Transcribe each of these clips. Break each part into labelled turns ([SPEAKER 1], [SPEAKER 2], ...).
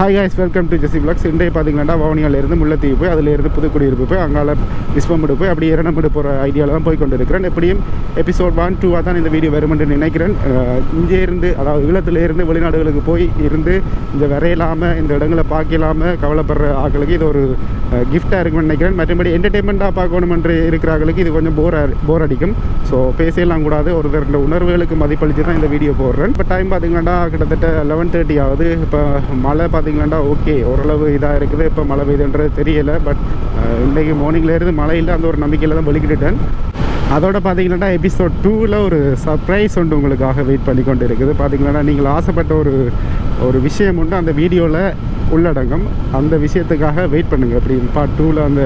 [SPEAKER 1] Hi ஹாய்ஸ் welcome to Jesi blocks இன்றைய பார்த்தீங்கன்னா வவுனியாவிலேருந்து முல்லைத்தீவு போய் அதிலேருந்து புதுக்குடியிருப்பு போய் அங்கால விஸ்வம்படு போய் அப்படியே இரணமிடு போகிற ஐடியாவில் தான் போய் கொண்டு இருக்கிறேன் எப்படியும் எபிசோட் ஒன் டூவாக தான் இந்த வீடியோ வரும் என்று நினைக்கிறேன். இங்கே இருந்து அதாவது ஈழத்திலேருந்து வெளிநாடுகளுக்கு போய் இருந்து இந்த வரையலாமல் இந்த இடங்களை பார்க்கலாமல் கவலைப்படுற ஆக்களுக்கு இது ஒரு கிஃப்டாக இருக்கும்னு நினைக்கிறேன். மற்றபடி என்டர்டெயின்மெண்ட்டாக பார்க்கணும் என்று இருக்கிறார்களுக்கு இது கொஞ்சம் போர் போர் அடிக்கும். ஸோ பேசலாம் கூடாது. ஒரு ரெண்டு உணர்வுகளுக்கு மதிப்பளித்து தான் இந்த வீடியோ போடுறேன். இப்போ டைம் பார்த்தீங்கன்னா கிட்டத்தட்ட லெவன் தேர்ட்டி ஆகுது. இப்போ மழை பார்த்திங்களாண்டா ஓகே ஓரளவு இதாக இருக்குது. இப்போ மழை பெய்யுதுன்றது தெரியலை பட் இன்றைக்கு மார்னிங்லேருந்து மழை இல்லை அந்த ஒரு நம்பிக்கையில் தான் வலிக்கிட்டுட்டேன். அதோட பார்த்தீங்கன்னா எபிசோட் டூவில் ஒரு சர்ப்ரைஸ் உண்டு உங்களுக்காக வெயிட் பண்ணி கொண்டு இருக்குது பார்த்தீங்கன்னா நீங்கள் ஆசைப்பட்ட ஒரு ஒரு விஷயம் உண்டு. அந்த வீடியோவில் உள்ளடங்கும். அந்த விஷயத்துக்காக வெயிட் பண்ணுங்கள் அப்படி பார்ட் டூவில் அந்த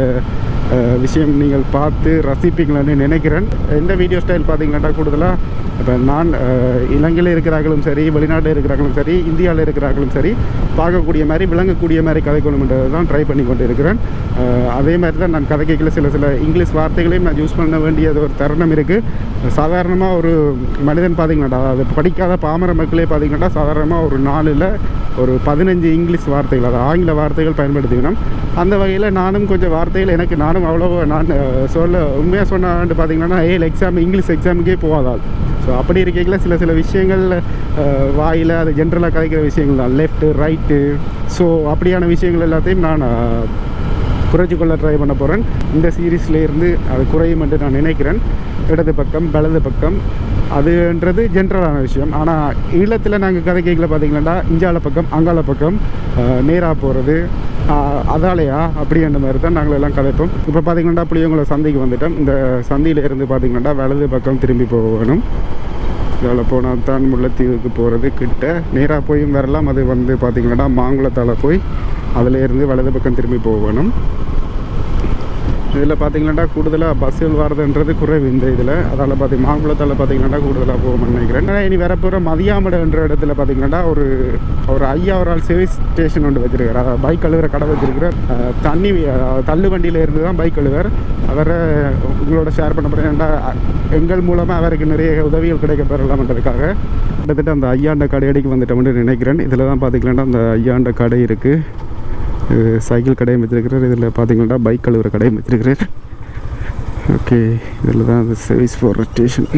[SPEAKER 1] விஷயம் நீங்கள் பார்த்து ரசிப்பீங்களான்னு நினைக்கிறேன். இந்த வீடியோ ஸ்டைல் பார்த்தீங்கன்னா கூடுதலாக இப்போ நான் இலங்கையில் இருக்கிறார்களும் சரி வெளிநாட்டில் இருக்கிறார்களும் சரி இந்தியாவில் இருக்கிறார்களும் சரி பார்க்கக்கூடிய மாதிரி விளங்கக்கூடிய மாதிரி கதைக்கணுன்றது தான் ட்ரை பண்ணி கொண்டு இருக்கிறேன் அதே மாதிரி தான் நான் கதை கேட்கல சில சில இங்கிலீஷ் வார்த்தைகளையும் நான் யூஸ் பண்ண வேண்டியது ஒரு தருணம் இருக்குது சாதாரணமாக ஒரு மனிதன் பார்த்திங்கனாடா அது படிக்காத பாமர மக்களே பார்த்தீங்கன்னா சாதாரணமாக ஒரு நாளில் ஒரு பதினஞ்சு இங்கிலீஷ் வார்த்தைகள் அது ஆங்கில வார்த்தைகள் பயன்படுத்திக்கணும். அந்த வகையில் நானும் கொஞ்சம் வார்த்தைகள் எனக்கு நானும் அவ்வளோ நான் சொல்ல உண்மையாக சொன்னான்ட்டு பார்த்தீங்கன்னா ஏழு எக்ஸாம் இங்கிலீஷ் எக்ஸாமுக்கே போகாதால் ஸோ அப்படி இருக்கையில் சில சில விஷயங்கள் வாயில் அது ஜென்ரலாக கதைக்கிற விஷயங்கள் தான். லெஃப்ட்டு ரைட்டு ஸோ அப்படியான விஷயங்கள் எல்லாத்தையும் நான் குறைச்சி கொள்ள ட்ரை பண்ண போகிறேன் இந்த சீரீஸ்லேருந்து அது குறையும் என்று நான் நினைக்கிறேன். இடது பக்கம் வலது பக்கம் அதுன்றது ஜென்ரலான விஷயம். ஆனால் ஈழத்தில் நாங்கள் கதை கேட்கல பார்த்தீங்கன்னா இஞ்சால பக்கம் அங்கால பக்கம் நேராக போகிறது அதாலையா? அப்படின்ற மாதிரி தான் நாங்கள் எல்லாம் கதைப்போம் இப்போ பார்த்தீங்கன்னா புளியங்குளம் சந்தைக்கு வந்துட்டோம் இந்த சந்தையில் இருந்து பார்த்தீங்கன்னா வலது பக்கம் திரும்பி போக வேணும். இதில் போனால் தான் முல்லைத்தீவுக்கு போகிறது கிட்ட. நேராக போயும் வரலாம். அது வந்து பார்த்திங்கன்னா மாங்குளத்தால் போய் அதிலேருந்து வலது பக்கம் திரும்பி போகணும் இதில் பார்த்தீங்கன்னா கூடுதலாக பஸ்ஸுகள் வரதுன்றது குறைவு இந்த இதில். அதால் பார்த்தி மாங்குளத்தால் பார்த்தீங்கன்னா கூடுதலாக போகும்னு நினைக்கிறேன் ஆனா இனி வரப்போகிற மதியாமடன்ற இடத்துல பார்த்தீங்கன்னா ஒரு ஒரு ஐயா ஒரு ஆள் சர்வீஸ் ஸ்டேஷன் ஒன்று வச்சிருக்கார். அதாவது பைக் கழுவுற கடை வச்சிருக்கிறார் தண்ணி தள்ளு வண்டியில் இருந்து தான் பைக் கழுவர் அவரை உங்களோட ஷேர் பண்ண போகிறேன் ஏன்டா எங்கள் மூலமாக அவருக்கு நிறைய உதவிகள் கிடைக்க பெறலாம்ன்றதுக்காக கிட்டத்தட்ட அந்த ஐயாண்ட கடையடிக்கு வந்துட்டோம்னு நினைக்கிறேன். இதில் தான் பார்த்திங்கன்னா அந்த ஐயாண்ட கடை இருக்குது சைக்கிள் கடையும் வச்சிருக்கிறார் இதில் பார்த்தீங்கன்னா பைக் கழுவுற கடையும் வச்சிருக்கிறார் ஓகே இதில் தான் அந்த சர்வீஸ் ஃபார் ஸ்டேஷன்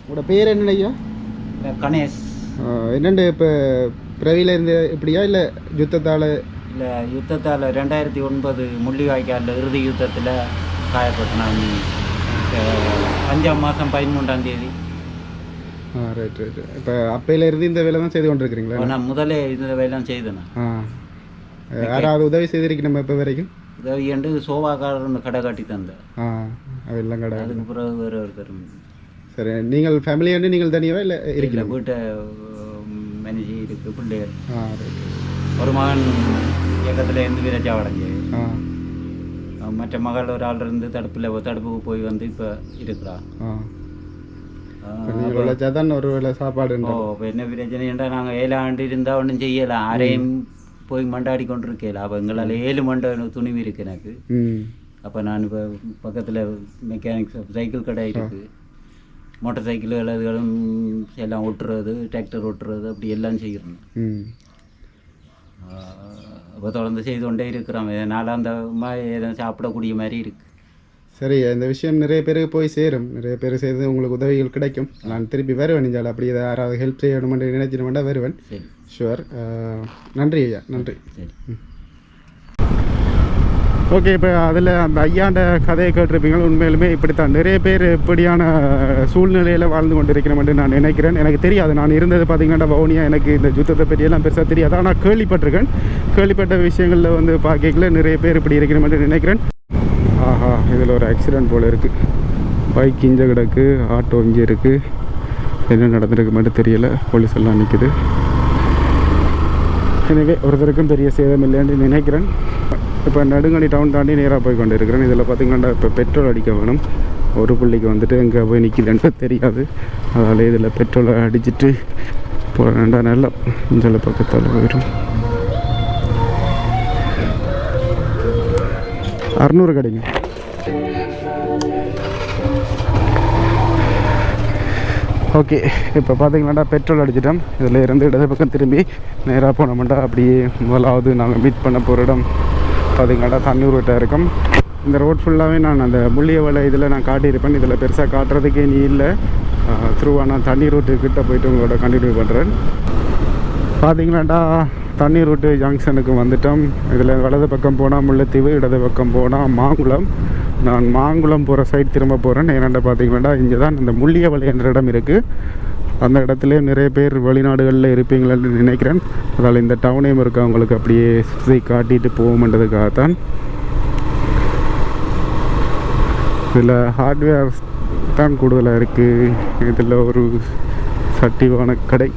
[SPEAKER 1] உங்களோட பேர் என்ன ஐயா
[SPEAKER 2] கணேஷ்
[SPEAKER 1] என்னண்டு இப்போ பிறவியில் இருந்து இப்படியா இல்லை யுத்தத்தால்?
[SPEAKER 2] இல்லை யுத்தத்தால் ரெண்டாயிரத்தி ஒன்பது முள்ளிவாய்க்காலில் இறுதி யுத்தத்தில் காயப்பட்டு நான் அஹ், அஞ்சாம் மாதம் பதிமூன்றாம் தேதி.
[SPEAKER 1] ஆ ரைட் ரைட் இப்போ அப்பையில இருந்து இந்த வேலை தான் செய்து கொண்டிருக்கிறீங்களா?
[SPEAKER 2] நான் முதலே இந்த வேலைலாம் செய்தேன்
[SPEAKER 1] ஆ. யாராவது உதவி செய்திருக்கு நம்ம இப்போ வரைக்கும்?
[SPEAKER 2] உதவி என்று சோபாக்காரன்னு கடை காட்டி தந்தேன்.
[SPEAKER 1] ஆ அதெல்லாம் கடை.
[SPEAKER 2] அதுக்கு பிறகு வேறு ஒருத்தர்.
[SPEAKER 1] சரி நீங்கள் ஃபேமிலியாண்டு நீங்கள் இல்லை
[SPEAKER 2] இல்லை
[SPEAKER 1] இருக்கீங்களா
[SPEAKER 2] வீட்டை பிள்ளைகள் ஒரு மகன் இயக்கத்தில் இருந்து
[SPEAKER 1] ஆ.
[SPEAKER 2] மற்ற மகள் ஒரு ஆள் இருந்து தடுப்பில் தடுப்புக்கு போய் வந்து இப்போ இருக்கிறா.
[SPEAKER 1] ஒரு வேளை சாப்பாடு
[SPEAKER 2] ஓ இப்போ என்ன பிரச்சனைன்றா நாங்கள் ஏழு ஆண்டு இருந்தால் ஒன்றும் செய்யலாம் யாரையும் போய் மண்டாடி கொண்டு இருக்கல அப்போ எங்களால் ஏழு மண்டை துணிவு இருக்கு எனக்கு. அப்போ நான் இப்போ பக்கத்தில் மெக்கானிக்ஸ் சைக்கிள் கடை இருக்கு. மோட்டார் சைக்கிள் அதுகளும் எல்லாம் ஓட்டுறது டிராக்டர் ஓட்டுறது அப்படி எல்லாம் செய்கிறோம்
[SPEAKER 1] ம்.
[SPEAKER 2] அப்போ தொடர்ந்து செய்து கொண்டே இருக்கிறோம். இதனால் அந்த மாதிரி எதுவும் சாப்பிடக்கூடிய மாதிரி இருக்கு.
[SPEAKER 1] சரி இந்த விஷயம் நிறைய பேருக்கு போய் சேரும். நிறைய பேர் செய்து உங்களுக்கு உதவிகள் கிடைக்கும். நான் திருப்பி வருவேன் நீங்கள் அப்படி ஏதாவது யாராவது ஹெல்ப் செய்யணுமென்று நினைச்சிடமெண்டா வருவேன்.
[SPEAKER 2] சரி.
[SPEAKER 1] ஷுவர் நன்றி ஐயா. நன்றி.
[SPEAKER 2] சரி.
[SPEAKER 1] ஓகே இப்போ அதில் அந்த ஐயாண்ட கதையை கேட்டிருப்பீங்களா உண்மையிலுமே இப்படித்தான். நிறைய பேர் இப்படியான சூழ்நிலையில் வாழ்ந்து கொண்டிருக்கிறோம்னு நான் நினைக்கிறேன். எனக்கு தெரியாது. நான் இருந்தது பார்த்தீங்கன்னா வவுனியா. எனக்கு இந்த யுத்தத்தை பற்றியெல்லாம் பெருசாக தெரியாது. ஆனால் கேள்விப்பட்டிருக்கேன். கேள்விப்பட்ட விஷயங்களில் வந்து பார்க்கல நிறைய பேர் இப்படி இருக்கிறோம்னு நினைக்கிறேன். ஆஹா இதில் ஒரு ஆக்சிடென்ட் போல் இருக்குது பைக் இங்கே கிடக்கு. ஆட்டோ இங்கே இருக்குது என்ன நடந்திருக்கு மட்டும் தெரியலை. போலீஸ் எல்லாம் நிற்குது எனவே ஒருத்தருக்கும் பெரிய சேதம் இல்லைன்னு நினைக்கிறேன். இப்போ நடுங்கணி டவுன் தாண்டி நேராக போய் கொண்டு இருக்கிறேன் இதில் பார்த்திங்கன்னா இப்போ பெட்ரோல் அடிக்க வேணும். ஒரு புள்ளிக்கு வந்துட்டு எங்கே போய் நிற்கிதுன்ட்டு தெரியாது. அதனால் இதில் பெட்ரோலை அடிச்சிட்டு வேண்டாம் நல்லா இஞ்சல பக்கத்தால் போயிடும். அறநூறு கடைங்க. ஓகே இப்போ பார்த்தீங்களாண்டா பெட்ரோல் அடிச்சிட்டோம். இதில் இருந்து இடது பக்கம் திரும்பி நேராக போனோம்டா. அப்படியே முதலாவது நாங்கள் மீட் பண்ண போகிற இடம். பார்த்தீங்கன்னா தண்ணி ரூட்டாக இருக்கும். இந்த ரோட் ஃபுல்லாகவே நான் அந்த முள்ளிய வலை இதில் நான் காட்டியிருப்பேன். இதில் பெருசாக காட்டுறதுக்கே நீ இல்லை. த்ரூவாக நான் தண்ணி ரூட்டு கிட்ட போயிட்டு உங்களோட கண்டினியூ பண்ணுறேன் பார்த்தீங்களாண்டா தண்ணி ரூட்டு ஜங்ஷனுக்கு வந்துட்டோம். இதில் வலது பக்கம் போனால் முல்லைத்தீவு இடது பக்கம் போனால் மாங்குளம். நான் மாங்குளம் போகிற சைட் திரும்ப போகிறேன் ஏன்னாண்டா பார்த்தீங்களாண்டா இங்கே தான் இந்த முள்ளியவலை என்ற இடம் இருக்குது அந்த இடத்துல நிறைய பேர் வெளிநாடுகளில் இருப்பீங்களன்னு நினைக்கிறேன். அதனால் இந்த டவுனையும் இருக்க அவங்களுக்கு அப்படியே சுற்றி காட்டிட்டு போகும்ன்றதுக்காகத்தான் இதில் ஹார்ட்வேர் தான் கூடுதலாக இருக்குது இதில் ஒரு சட்டிவான கடை.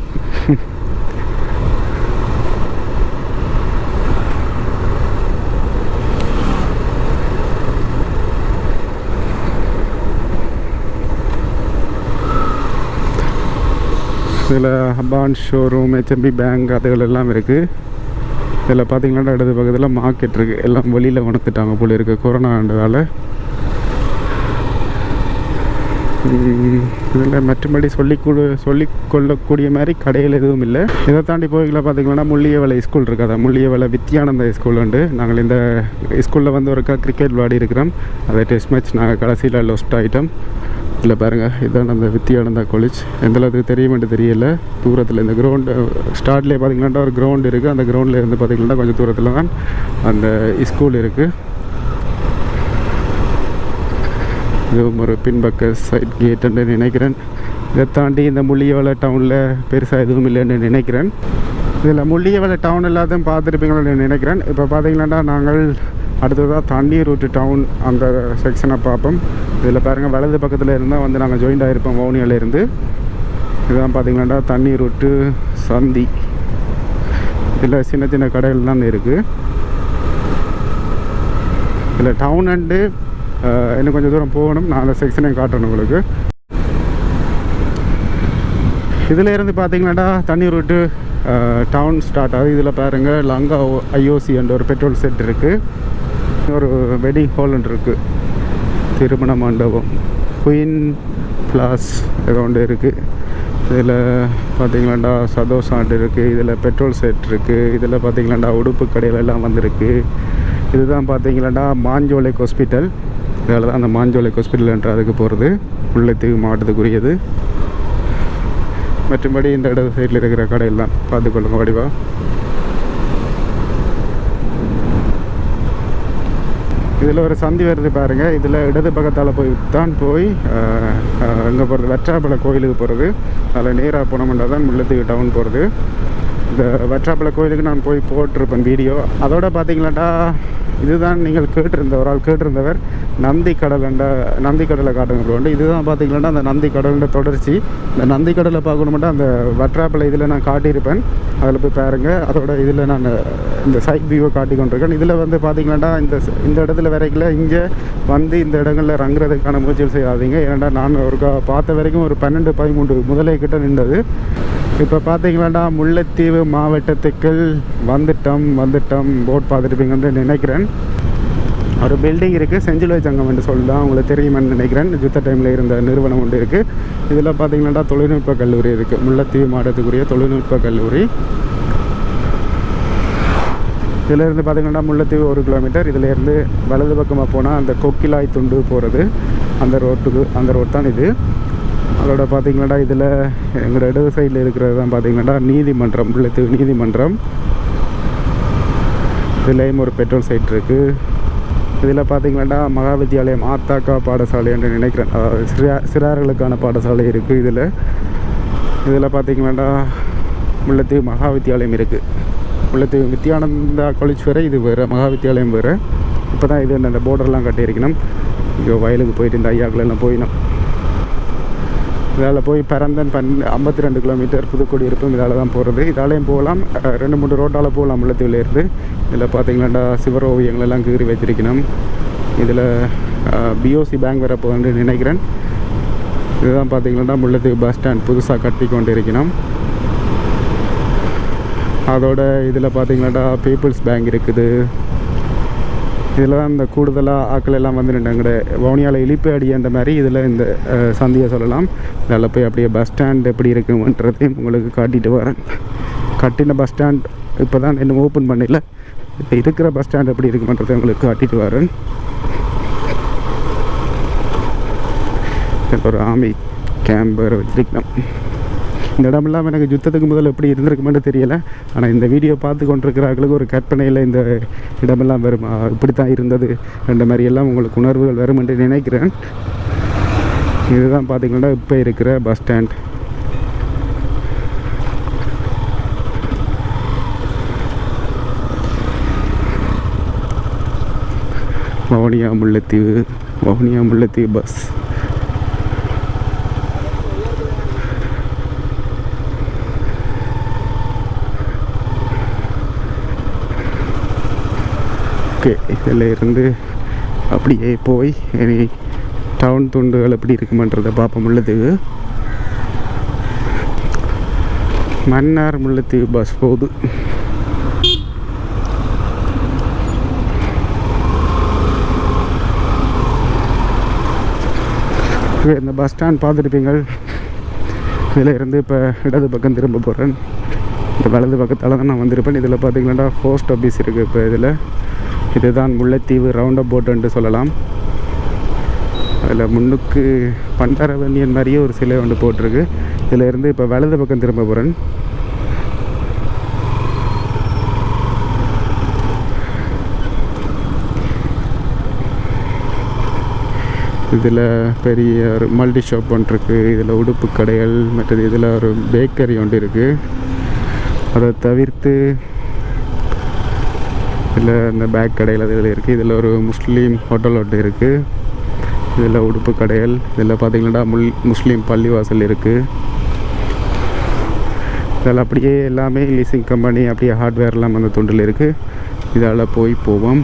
[SPEAKER 1] இதில் ஹபான் ஷோரூம் ஹெச்எம்பி பேங்க் அதுகள் எல்லாம் இருக்குது இதில் பார்த்தீங்கன்னா இடது பக்கத்தில் மார்க்கெட் இருக்குது எல்லாம் வெளியில் வளர்த்துட்டாங்க போல இருக்குது கொரோனான்றதால இதில் மற்றபடி சொல்லிக்கூட சொல்லிக்கொள்ளக்கூடிய மாதிரி கடையில் எதுவும் இல்லை. இதை தாண்டி போய்களை பார்த்தீங்கன்னா முள்ளியவலை ஸ்கூல் இருக்காதா முள்ளியவலை வித்யானந்த ஸ்கூல் உண்டு. நாங்கள் இந்த ஸ்கூலில் வந்து ஒருக்கா கிரிக்கெட் விளையாடி இருக்கிறோம் அதை டெஸ்ட் மேட்ச் நாங்கள் கடைசியில் லொஸ்ட் ஆகிட்டோம் இல்லை பாருங்கள் இதுதான் நம்ம வித்தியானந்தா காலேஜ் எந்த அளவுக்கு தெரியுமென்று தெரியல. தூரத்தில் இந்த கிரவுண்டு ஸ்டார்ட்லேயே பார்த்தீங்கன்னா ஒரு கிரவுண்ட் இருக்குது அந்த கிரவுண்டில் இருந்து பார்த்தீங்கன்னா கொஞ்சம் தூரத்தில் தான் அந்த ஸ்கூல் இருக்குது இதுவும் ஒரு பின்பக்க சைட் கேட்டுன்னு நினைக்கிறேன். இதை தாண்டி இந்த முள்ளியவளை டவுனில் பெருசாக எதுவும் இல்லைன்னு நினைக்கிறேன். இதில் முள்ளியவளை டவுன் எல்லாத்தையும் பார்த்துருப்பீங்களோன்னு நினைக்கிறேன். இப்போ பார்த்தீங்கன்னா நாங்கள் அடுத்ததாக தண்ணி ரூட்டு டவுன் அந்த செக்ஷனை பார்ப்போம். இதில் பாருங்கள் வலது பக்கத்தில் இருந்தால் வந்து நாங்கள் ஜாயிண்ட் ஆகிருப்போம் வவுனியாலேருந்து இதுதான் பார்த்தீங்கன்னா தண்ணி ரூட்டு சந்தி. இதில் சின்ன சின்ன கடைகள் தான் இருக்குது இதில் டவுன் அண்டு இன்னும் கொஞ்சம் தூரம் போகணும். நான் அந்த செக்ஷனையும் காட்டணும் உங்களுக்கு. இதில் இருந்து பார்த்தீங்கன்னாடா தண்ணி ரூட்டு டவுன் ஸ்டார்ட் ஆகுது. இதில் பாருங்கள் லங்கா ஐஓசி என்ற ஒரு பெட்ரோல் செட் இருக்குது ஒரு வெட்டிங் ஹால் இருக்குது திருமண மண்டபம். குயின் பிளாஸ் ஏதோ ஒன்று இருக்குது இதில் பார்த்தீங்களாண்டா ஆண்டு இருக்குது இதில் பெட்ரோல் செட் இருக்குது இதில் பார்த்தீங்களாண்டா உடுப்பு கடையில் எல்லாம் வந்திருக்கு. இதுதான் பார்த்தீங்களாண்டா மாஞ்சோலை ஹாஸ்பிட்டல் இதில் தான் அந்த மாஞ்சோலை ஹாஸ்பிட்டல் என்ற அதுக்கு போகிறது முல்லைத்தீவு மாவட்டத்துக்குரியது. மற்றபடி இந்த இடது சைடில் இருக்கிற கடையெல்லாம் பார்த்துக்கொள்ளுங்க வடிவா. இதில் ஒரு சந்தி வருது பாருங்கள் இதில் இடது பக்கத்தால் போய் தான் போய் அங்கே போகிறது வெற்றாப்பளை கோயிலுக்கு போகிறது அதில் நேராக போனோம்னா தான் முள்ளத்துக்கு டவுன் போகிறது இந்த வெற்றாப்பளை கோயிலுக்கு நான் போய் போட்டிருப்பேன் வீடியோ. அதோட பார்த்தீங்களாட்டா இதுதான் நீங்கள் கேட்டிருந்த ஒரு ஆள் கேட்டிருந்தவர் நந்தி கடலண்ட நந்தி கடலை காட்டுங்க இதுதான் பார்த்தீங்கன்னா அந்த நந்தி கடலோட தொடர்ச்சி. இந்த நந்தி கடலை பார்க்கணுமெண்டா அந்த வற்றாப்பில் இதில் நான் காட்டியிருப்பேன். அதில் போய் பாருங்கள் அதோட இதில் நான் இந்த சைட் வியூவை காட்டி கொண்டிருக்கேன். இதில் வந்து பார்த்தீங்கன்னா இந்த இந்த இடத்துல வரைக்கும் இங்கே வந்து இந்த இடங்களில் ரங்குறதுக்கான முயற்சிகள் செய்யாதீங்க. ஏன்னா நான் ஒரு கா- பார்த்த வரைக்கும் ஒரு பன்னெண்டு பதிமூன்று முதலே கிட்ட நின்றது. இப்போ பார்த்தீங்களாண்டா முல்லைத்தீவு மாவட்டத்துக்குள் வந்துட்டோம் வந்துட்டோம். போட் பார்த்துருப்பீங்கன்னு நினைக்கிறேன். ஒரு பில்டிங் இருக்குது செஞ்சிலுவை சங்கம் என்று சொல்லலாம் உங்களுக்கு தெரியுமென்னு நினைக்கிறேன். யுத்த டைமில் இருந்த நிறுவனம் ஒன்று இருக்குது இதில் பார்த்தீங்கன்னா தொழில்நுட்ப கல்லூரி இருக்குது முல்லைத்தீவு மாவட்டத்துக்குரிய தொழில்நுட்ப கல்லூரி. இதில் இருந்து பார்த்தீங்கன்னா முல்லைத்தீவு ஒரு கிலோமீட்டர் இதிலேருந்து வலது பக்கமாக போனால் அந்த கொக்கிலாய் துண்டு போகிறது அந்த ரோட்டுக்கு அந்த ரோட் தான் இது. அதோட பார்த்தீங்கன்னா இதில் எங்களோட இடது சைடில் இருக்கிறது தான் பார்த்தீங்கன்னா நீதிமன்றம் பிள்ளைத்தீவு நீதிமன்றம். இதுலேயும் ஒரு பெட்ரோல் சைட் இருக்குது இதில் பார்த்தீங்கன்னா மகா வித்தியாலயம் ஆத்தாக்கா பாடசாலை என்று நினைக்கிறேன். அதாவது சிறா சிறார்களுக்கான பாடசாலை இருக்குது இதில். இதில் பார்த்தீங்கன்னா முல்லைத்தீவு மகா வித்தியாலயம் இருக்குது முல்லைத்தீவு வித்யானந்தா காலேஜ் வேறு இது வேறு மகாவித்தியாலயம் வேறு. இப்போ தான் இது அந்த போர்டர்லாம் கட்டியிருக்கணும். இங்கே வயலுக்கு போயிட்டு இந்த ஐயாக்களெல்லாம் போயினோம் இதால் போய் பரந்தன் பன் ஐம்பத்தி ரெண்டு கிலோமீட்டர் புதுக்கோடி இருப்பும் இதால் தான் போகிறது இதாலேயும் போகலாம். ரெண்டு மூணு ரோட்டால் போகலாம் உள்ளத்துலேருந்து இதில் பார்த்தீங்கன்னா சிவர ஓவியங்கள் எல்லாம் கீறி வச்சிருக்கணும் இதில் பிஓசி பேங்க் வரப்போகுதுன்னு நினைக்கிறேன். இதுதான் பார்த்தீங்கன்னா முள்ளத்துக்கு பஸ் ஸ்டாண்ட் புதுசாக கட்டி கொண்டு இருக்கணும் அதோட இதில் பார்த்தீங்கன்னாடா பீப்புள்ஸ் பேங்க் இருக்குது. இதில் தான் இந்த கூடுதலாக ஆட்கள் எல்லாம் வந்து நின்றாங்க. வவுனியாவில் இழிப்பு அடி அந்த மாதிரி இதில் இந்த சந்தியை சொல்லலாம். இதில் போய் அப்படியே பஸ் ஸ்டாண்ட் எப்படி இருக்குன்றதையும் உங்களுக்கு காட்டிட்டு வரேன். கட்டின பஸ் ஸ்டாண்ட் இப்போ தான் இன்னும் ஓப்பன் பண்ணல. இப்போ இருக்கிற பஸ் ஸ்டாண்ட் எப்படி இருக்குன்றதை உங்களுக்கு காட்டிட்டு வரேன். ஒரு ஆமி கேம்ப் வேறு இந்த இடமெல்லாம் எனக்கு யுத்தத்துக்கு முதல்ல எப்படி இருந்திருக்குமென்னு தெரியல. ஆனால் இந்த வீடியோ பார்த்து கொண்டிருக்கிறார்களுக்கு ஒரு கற்பனையில் இந்த இடமெல்லாம் வரும் இப்படி தான் இருந்தது அந்த மாதிரியெல்லாம் உங்களுக்கு உணர்வுகள் வரும் என்று நினைக்கிறேன். இதுதான் பார்த்தீங்கன்னா இப்போ இருக்கிற bus stand. Vavuniya Mullaitivu Vavuniya Mullaitivu bus. Okay இதில் இருந்து அப்படியே போய் இனி டவுன் துண்டுகள் எப்படி இருக்குமன்றதை பார்ப்போம். முள்ளத்துக்கு மன்னார் முள்ளத்துக்கு பஸ் போகுது. இந்த பஸ் ஸ்டாண்ட் பார்த்துருப்பீங்க இதில் இருந்து இப்போ இடது பக்கம் திரும்ப போகிறேன் இந்த வலது பக்கத்தால் தான் நான் வந்திருப்பேன். இதில் பார்த்தீங்கன்னா போஸ்ட் ஆஃபீஸ் இருக்குது இப்போ இதில். இதுதான் முல்லைத்தீவு ரவுண்ட் அப் என்று சொல்லலாம். அதில் முன்னுக்கு பண்டாரவன்யன் மாதிரியே ஒரு சிலை ஒன்று போட்டிருக்கு. இதில் இருந்து இப்போ வலது பக்கம் திரும்ப போகிறேன் இதில் பெரிய ஒரு மல்டி ஷாப் ஒன்று இருக்குது இதில் உடுப்பு கடைகள் மற்றது இதில் ஒரு பேக்கரி ஒன்று இருக்குது அதை தவிர்த்து இதில் இந்த பேக் கடையில் இதில் இருக்குது இதில் ஒரு முஸ்லீம் ஹோட்டல் ஒன்று இருக்குது இதில் உடுப்பு கடைகள். இதில் பார்த்தீங்கன்னா முல் முஸ்லீம் பள்ளிவாசல் இருக்குது இதில் அப்படியே எல்லாமே லீசிங் கம்பெனி அப்படியே ஹார்ட்வேர்லாம் அந்த தொண்டில் இருக்குது இதால் போய் போவோம்.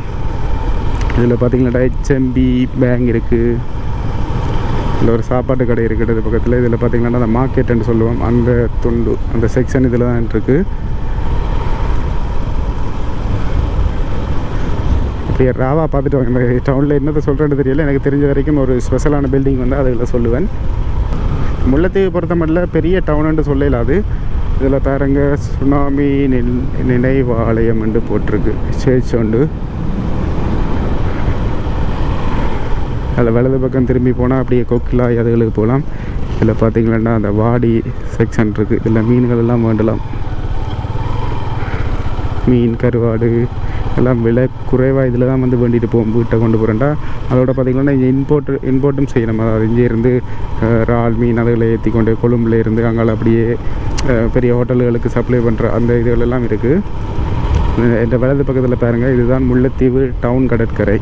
[SPEAKER 1] இதில் பார்த்தீங்கன்னா ஹெச்எம்பி பேங்க் இருக்குது இதில் ஒரு சாப்பாட்டு கடை இருக்கிறது பக்கத்தில். இதில் பார்த்தீங்கன்னா அந்த மார்க்கெட்டுன்னு சொல்லுவோம். அந்த துண்டு அந்த செக்ஷன் இதில் தான் இருக்குது அப்படியே ராவா பார்த்துட்டு வாங்க. இந்த டவுனில் என்னத்தை சொல்கிறேன்னு தெரியல. எனக்கு தெரிஞ்ச வரைக்கும் ஒரு ஸ்பெஷலான பில்டிங் வந்து அதில் சொல்லுவேன். முல்லைத்தீவு பொறுத்த மட்டும் பெரிய டவுனுன்னு சொல்லல அது. இதில் பாருங்க சுனாமி நில் நினைவாலயம் என்று போட்டிருக்கு. சேர்ச் உண்டு அதில் வலது பக்கம் திரும்பி போனால் அப்படியே கொக்கிலாய் அதுகளுக்கு போகலாம். இதில் பார்த்தீங்கன்னா அந்த வாடி செக்ஷன் இருக்குது இதில் மீன்கள் எல்லாம் வேண்டலாம். மீன் கருவாடு எல்லாம் விலை குறைவாக இதில் தான் வந்து வேண்டிட்டு போகும் வீட்டை கொண்டு போகிறேன்டா அதோட பார்த்திங்கன்னா இங்கே இம்போர்ட் இம்போர்ட்டும் செய்யணும். அதாவது இங்கேருந்து இறால் மீன் அதுகளை ஏற்றி கொண்டு கொழும்புல இருந்து அங்கால அப்படியே பெரிய ஹோட்டல்களுக்கு சப்ளை பண்ணுற அந்த இதுகளெல்லாம் இருக்குது இந்த வலது பக்கத்தில் பாருங்கள் இதுதான் முல்லைத்தீவு டவுன் கடற்கரை.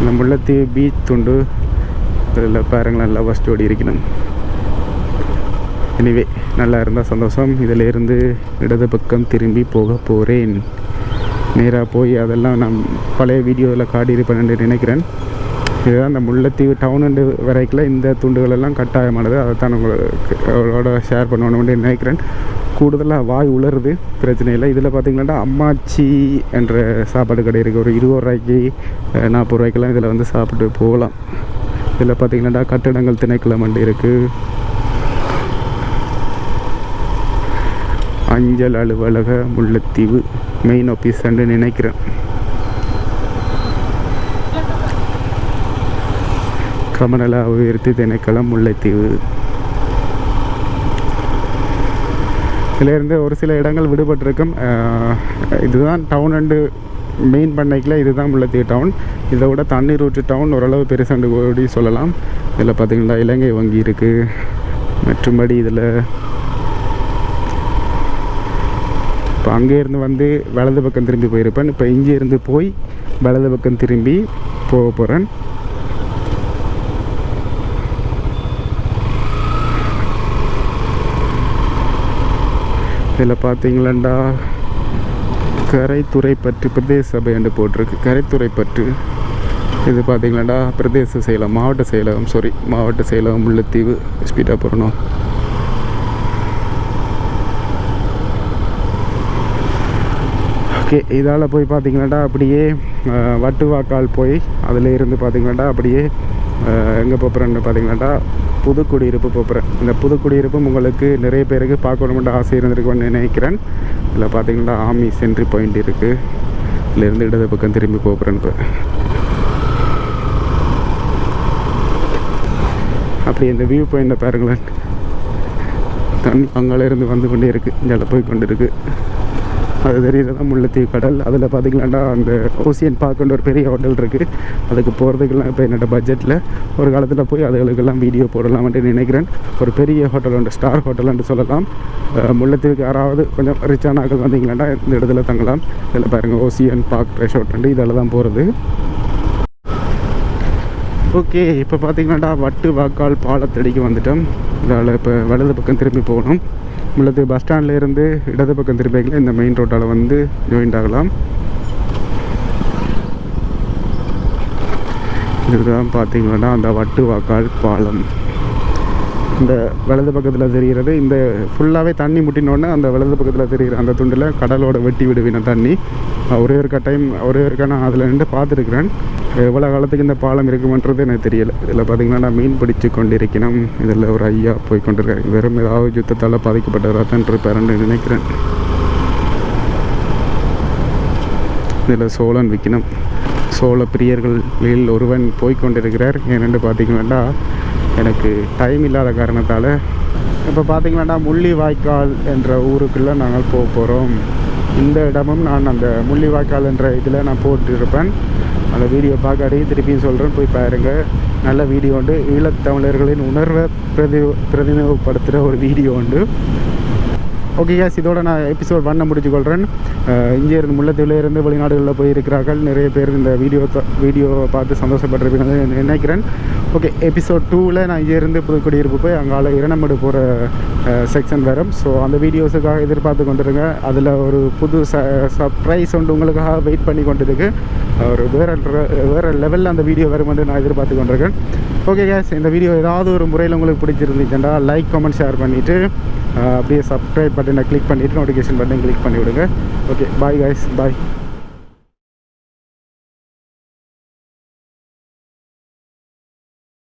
[SPEAKER 1] இந்த முல்லைத்தீவு பீச் துண்டு இதில் பாருங்களேன் லவ் ஸ்டோடி இருக்கணும். எனிவே நல்லா இருந்தால் சந்தோஷம். இதிலிருந்து இடது பக்கம் திரும்பி போக போகிறேன் நேராக போய் அதெல்லாம் நான் பழைய வீடியோவில் காட்டியிருப்பேன் நினைக்கிறேன். இதுதான் அந்த முல்லைத்தீவு டவுன் வரைக்கில் இந்த துண்டுகளெல்லாம் கட்டாயமானது. அதை தான் உங்களுக்கு அவளோட ஷேர் பண்ணணும்னு நினைக்கிறேன். கூடுதலாக வாய் உலருது பிரச்சனை இல்லை. இதில் பார்த்தீங்கன்னா அம்மாச்சி என்ற சாப்பாடு கடை இருக்குது ஒரு இருபது ரூபாய்க்கு நாற்பது ரூபாய்க்கெல்லாம் இதில் வந்து சாப்பிட்டு போகலாம். இதில் பார்த்திங்கன்னா கட்டிடங்கள் திணைக்களம் வண்டி இருக்குது அஞ்சல் அலுவலக முல்லைத்தீவு மெயின் ஆஃபீஸ்ன்னு நினைக்கிறேன். கமநல அபிவிருத்தி திணைக்களம் முல்லைத்தீவு. இதிலேருந்து ஒரு சில இடங்கள் விடுபட்டிருக்கும். இதுதான் டவுன் அண்டு மெயின் பண்ணைக்கில் இதுதான் முல்லைத்தீவு டவுன் இதை விட தண்ணீர் ஊற்று டவுன் ஓரளவு பெருசாண்டு கூடி சொல்லலாம். இதில் பார்த்திங்கன்னா இலங்கை வங்கி இருக்குது மற்றும்படி இதில் இப்போ அங்கேருந்து வந்து வலது பக்கம் திரும்பி போயிருப்பேன். இப்போ இங்கேருந்து போய் வலது பக்கம் திரும்பி போக போகிறேன் இதில் பார்த்தீங்களாண்டா கரைத்துறைப்பற்று பிரதேச சபை என்று போட்டிருக்கு. கரைத்துறைப்பற்று இது பார்த்தீங்களாண்டா பிரதேச செயலம் மாவட்ட செயலகம் சாரி மாவட்ட செயலகம் முல்லைத்தீவு ஸ்பீடாக போகணும் ஓகே இதால் போய் பார்த்தீங்களாண்டா அப்படியே வட்டு வட்டுவாக்கால் போய் அதில் இருந்து பார்த்தீங்களாண்டா அப்படியே எங்கே போகிறேன்னு பார்த்தீங்களாண்டா புது குடியிருப்பு போகிறேன். இந்த புது குடியிருப்பும் உங்களுக்கு நிறைய பேருக்கு பார்க்கணுமென்ற ஆசை இருந்திருக்கும்னு நினைக்கிறேன். இதில் பார்த்தீங்கன்னா ஆமி சென்ட்ரி பாயிண்ட் இருக்குது இதிலேருந்து இடது பக்கம் திரும்பி போகிறேன் இப்போ. அப்படி இந்த வியூ பாயிண்ட்டை பாருங்களேன். தண்ணி அங்கால இருந்து வந்து கொண்டே இருக்குது இங்கே போய் கொண்டு இருக்குது அது தெரியுது தான் முல்லைத்தீவு கடல்? அதில் பார்த்தீங்கன்னாடா அந்த ஓசியன் பார்க்குன்ற ஒரு பெரிய ஹோட்டல் இருக்குது அதுக்கு போகிறதுக்கெல்லாம் இப்போ என்னோட பட்ஜெட்டில் ஒரு காலத்தில் போய் அதுகளுக்கெல்லாம் வீடியோ போடலாம்னு நினைக்கிறேன். ஒரு பெரிய ஹோட்டல் உண்டு ஸ்டார் ஹோட்டல்னு சொல்லலாம். முல்லைத்தீவுக்கு யாராவது கொஞ்சம் ரிச்சான ஆக்கள் வந்தீங்களாண்டா இந்த இடத்துல தங்கலாம். இதில் பாருங்கள் ஓசியன் பார்க் ரெசார்ட் உண்டு. இதில் தான் போகிறது ஓகே இப்போ பார்த்திங்கன்னாடா வட்டு வாக்கால் பாலத்தடிக்கு வந்துட்டோம். இதால் இப்போ வலது பக்கம் திரும்பி போகணும். உள்ளது பஸ் ஸ்டாண்ட்லேருந்து இடது பக்கம் திரும்பிங்களா இந்த மெயின் ரோட்டால் வந்து ஜாயின்ட் ஆகலாம். இதுதான் பார்த்தீங்கன்னா அந்த வட்டு வாக்கால் பாலம். இந்த வலது பக்கத்தில் தெரிகிறது. இந்த ஃபுல்லாகவே தண்ணி முட்டினோடனே அந்த வலது பக்கத்தில் தெரிகிற அந்த துண்டில் கடலோட வெட்டி விடுவின தண்ணி. ஒரே ஒரு டைம் ஒரே ஒருக்கா நான் அதில் நின்று பார்த்துருக்குறேன். எவ்வளோ காலத்துக்கு இந்த பாலம் இருக்குமன்றது எனக்கு தெரியலை. இதில் பார்த்தீங்கன்னா நான் மீன் பிடிச்சு கொண்டிருக்கணும். இதில் ஒரு ஐயா போய் கொண்டிருக்காரு. வெறும் ஏதாவது யுத்தத்தால் பாதிக்கப்பட்டவராக தான் இருப்பாருன்னு நினைக்கிறேன். இதில் சோழன் விற்கணும் சோழ பிரியர்களில் ஒருவன் போய்க்கொண்டிருக்கிறார் ஏனென்று பார்த்தீங்கன்னா எனக்கு டைம் இல்லாத காரணத்தால் இப்போ பார்த்திங்கன்னா முள்ளி வாய்க்கால் என்ற ஊருக்குள்ளே நாங்கள் போக போகிறோம் இந்த இடமும் நான் அந்த முள்ளி வாய்க்கால் என்ற இதில் நான் போட்டிருப்பேன். அந்த வீடியோ பார்க்க திருப்பியும் சொல்கிறேன் போய் பாருங்கள் நல்ல வீடியோ உண்டு. ஈழத்தமிழர்களின் உணர்வை பிரதி பிரதிநிதிப்படுத்துகிற ஒரு வீடியோ உண்டு. ஓகே கேஸ் இதோட நான் எபிசோட் பண்ண முடிச்சுக்கொள்கிறேன் இங்கே இருந்து முல்லைத்தீவில் இருந்து வெளிநாடுகளில் போயிருக்கிறார்கள். நிறைய பேர் இந்த வீடியோ வீடியோவை பார்த்து சந்தோஷப்பட்டிருப்பீங்க நினைக்கிறேன். ஓகே எபிசோட் டூவில் நான் இங்கே இருந்து புதுக்குடியிருப்பு போய் அங்கால இரணமடு போகிற செக்ஷன் வரும். ஸோ அந்த வீடியோஸுக்காக எதிர்பார்த்து கொண்டிருங்க. அதில் ஒரு புது ச சர்ப்ரைஸ் ஒன்று உங்களுக்காக வெயிட் பண்ணி கொண்டிருக்கு. ஒரு வேறு வேறு லெவலில் அந்த வீடியோ வரும் என்று நான் எதிர்பார்த்து கொண்டிருக்கேன். ஓகே கேஸ் இந்த வீடியோ ஏதாவது ஒரு முறையில் உங்களுக்கு பிடிச்சிருந்துச்சுன்னா லைக் கமெண்ட் ஷேர் பண்ணிவிட்டு அப்படியே சப்ஸ்கிரைப் பட்டனை கிளிக் பண்ணிவிட்டு நோட்டிஃபிகேஷன் பட்டனை கிளிக் பண்ணி விடுங்க ஓகே பாய் காய்ஸ் பாய்